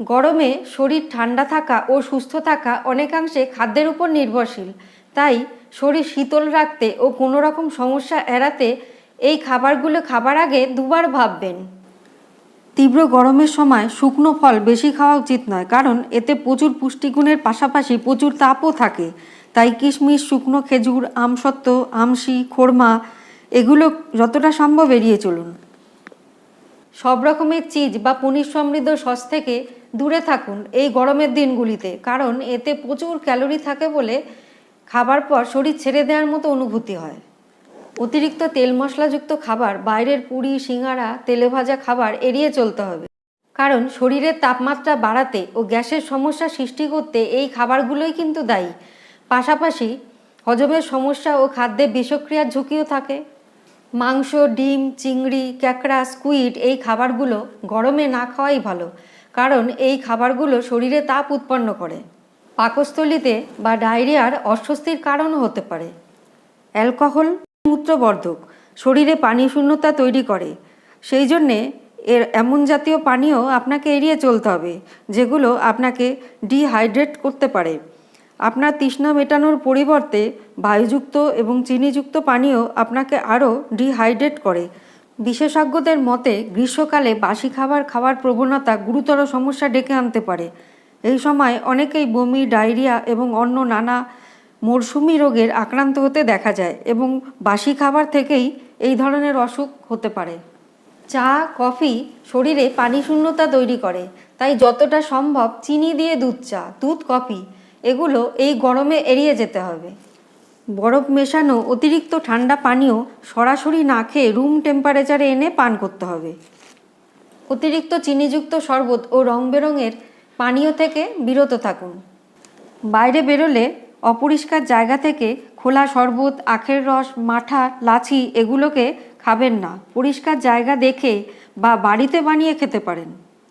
গরমে শরীর ঠান্ডা থাকা ও সুস্থ থাকা অনেকাংশে খাদ্যের উপর নির্ভরশীল। তাই শরীর শীতল রাখতে ও কোনো রকম সমস্যা এড়াতে এই খাবারগুলো খাবার আগে দুবার ভাববেন। তীব্র গরমের সময় শুকনো ফল বেশি খাওয়া উচিত নয়, কারণ এতে প্রচুর পুষ্টিগুণের পাশাপাশি প্রচুর তাপও থাকে। তাই কিশমিশ, শুকনো খেজুর, আমসত্ত্ব, আমশি, খোরমা এগুলো যতটা সম্ভব এড়িয়ে চলুন। সব রকমের চিজ বা পনির সমৃদ্ধ সস থেকে দূরে থাকুন এই গরমের দিনগুলিতে, কারণ এতে প্রচুর ক্যালোরি থাকে বলে খাবার পর শরীর ছেড়ে দেওয়ার মতো অনুভূতি হয়। অতিরিক্ত তেল মশলাযুক্ত খাবার, বাইরের পুরি, সিঙ্গারা, তেলে ভাজা খাবার এড়িয়ে চলতে হবে। কারণ শরীরের তাপমাত্রা বাড়াতে ও গ্যাসের সমস্যা সৃষ্টি করতে এই খাবারগুলোই কিন্তু দায়ী। পাশাপাশি হজমের সমস্যা ও খাদ্যে বিষক্রিয়ার ঝুঁকিও থাকে। মাংস, ডিম, চিংড়ি, ক্যাকড়া, স্কুইড এই খাবারগুলো গরমে না খাওয়াই ভালো, কারণ এই খাবারগুলো শরীরে তাপ উৎপন্ন করে। পাকস্থলিতে বা ডায়রিয়ার অস্বস্তির কারণও হতে পারে। অ্যালকোহল মূত্রবর্ধক শরীরে পানি শূন্যতা তৈরি করে। সেই জন্যে এর এমন জাতীয় পানীয় আপনাকে এড়িয়ে চলতে হবে, যেগুলো আপনাকে ডিহাইড্রেট করতে পারে। আপনার তৃষ্ণা মেটানোর পরিবর্তে বায়ুযুক্ত এবং চিনিযুক্ত পানীয় আপনাকে আরও ডিহাইড্রেট করে। বিশেষজ্ঞদের মতে, গ্রীষ্মকালে বাসি খাবার খাওয়ার প্রবণতা গুরুতর সমস্যা ডেকে আনতে পারে। এই সময় অনেকেই বমি, ডায়রিয়া এবং অন্য নানা মরশুমি রোগের আক্রান্ত হতে দেখা যায় এবং বাসি খাবার থেকেই এই ধরনের অসুখ হতে পারে। চা, কফি শরীরে পানি শূন্যতা তৈরি করে, তাই যতটা সম্ভব চিনি দিয়ে দুধ চা, দুধ, কফি এগুলো এই গরমে এড়িয়ে যেতে হবে। বরফ মেশানো অতিরিক্ত ঠান্ডা পানীয় সরাসরি না খেয়ে রুম টেম্পারেচারে এনে পান করতে হবে। অতিরিক্ত চিনিযুক্ত শরবত ও রং বেরঙের পানীয় থেকে বিরত থাকুন। বাইরে বেরোলে অপরিষ্কার জায়গা থেকে খোলা শরবত, আখের রস, মাঠা, লাচি এগুলোকে খাবেন না। পরিষ্কার জায়গা দেখে বা বাড়িতে বানিয়ে খেতে পারেন।